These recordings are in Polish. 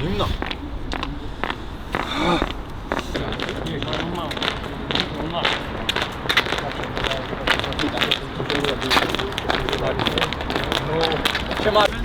Zimno. Siema.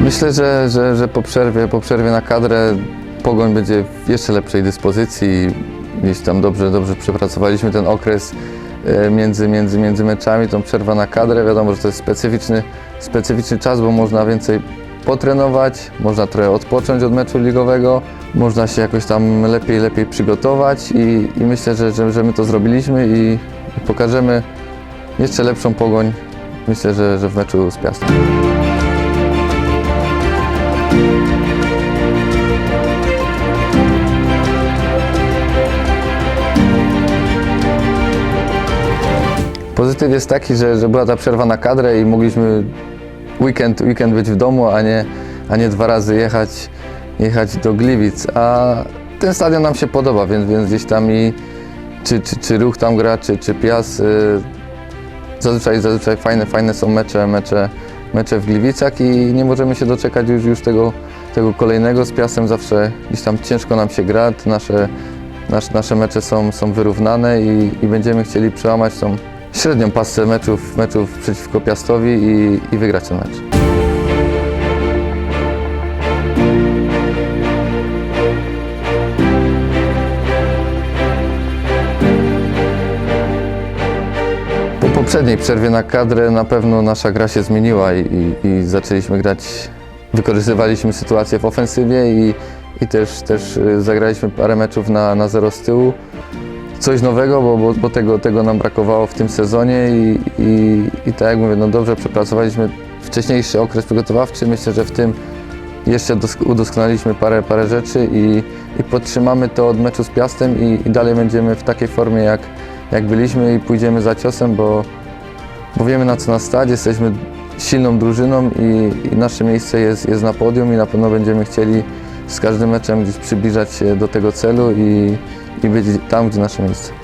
Myślę, że, że, że po, przerwie, po przerwie na kadrę Pogoń będzie w jeszcze lepszej dyspozycji. Gdzieś tam dobrze, dobrze przepracowaliśmy ten okres e, między, między, między meczami, tą przerwa na kadrę. Wiadomo, że to jest specyficzny, specyficzny czas, bo można więcej potrenować, można trochę odpocząć od meczu ligowego, można się jakoś tam lepiej, lepiej przygotować i, i myślę, że, że, że my to zrobiliśmy i, i pokażemy jeszcze lepszą Pogoń. Myślę, że, że w meczu z Piastem. Pozytyw jest taki, że, że była ta przerwa na kadrę i mogliśmy weekend, weekend być w domu, a nie, a nie dwa razy jechać, jechać do Gliwic. A ten stadion nam się podoba, więc, więc gdzieś tam i czy, czy, czy ruch tam gra, czy, czy Piast. Y, zazwyczaj, zazwyczaj fajne, fajne są mecze, mecze, mecze w Gliwicach i nie możemy się doczekać już, już tego, tego kolejnego. Z Piastem zawsze gdzieś tam ciężko nam się gra. Nasze, nasz, nasze mecze są, są wyrównane i, i będziemy chcieli przełamać tą średnią pasę meczów, meczów przeciwko Piastowi i, i wygrać ten mecz. Po poprzedniej przerwie na kadrę na pewno nasza gra się zmieniła i, i, i zaczęliśmy grać, wykorzystywaliśmy sytuację w ofensywie i, i też, też y, zagraliśmy parę meczów na, na zero z tyłu coś nowego, bo, bo, bo tego, tego nam brakowało w tym sezonie i, i, i tak jak mówię, no dobrze przepracowaliśmy wcześniejszy okres przygotowawczy. Myślę, że w tym jeszcze dos- udoskonaliliśmy parę, parę rzeczy i, i podtrzymamy to od meczu z Piastem i, i dalej będziemy w takiej formie jak, jak byliśmy i pójdziemy za ciosem, bo, bo wiemy na co nas stać, jesteśmy silną drużyną i, i nasze miejsce jest, jest na podium i na pewno będziemy chcieli z każdym meczem gdzieś przybliżać się do tego celu i, i być tam, gdzie nasze miejsce.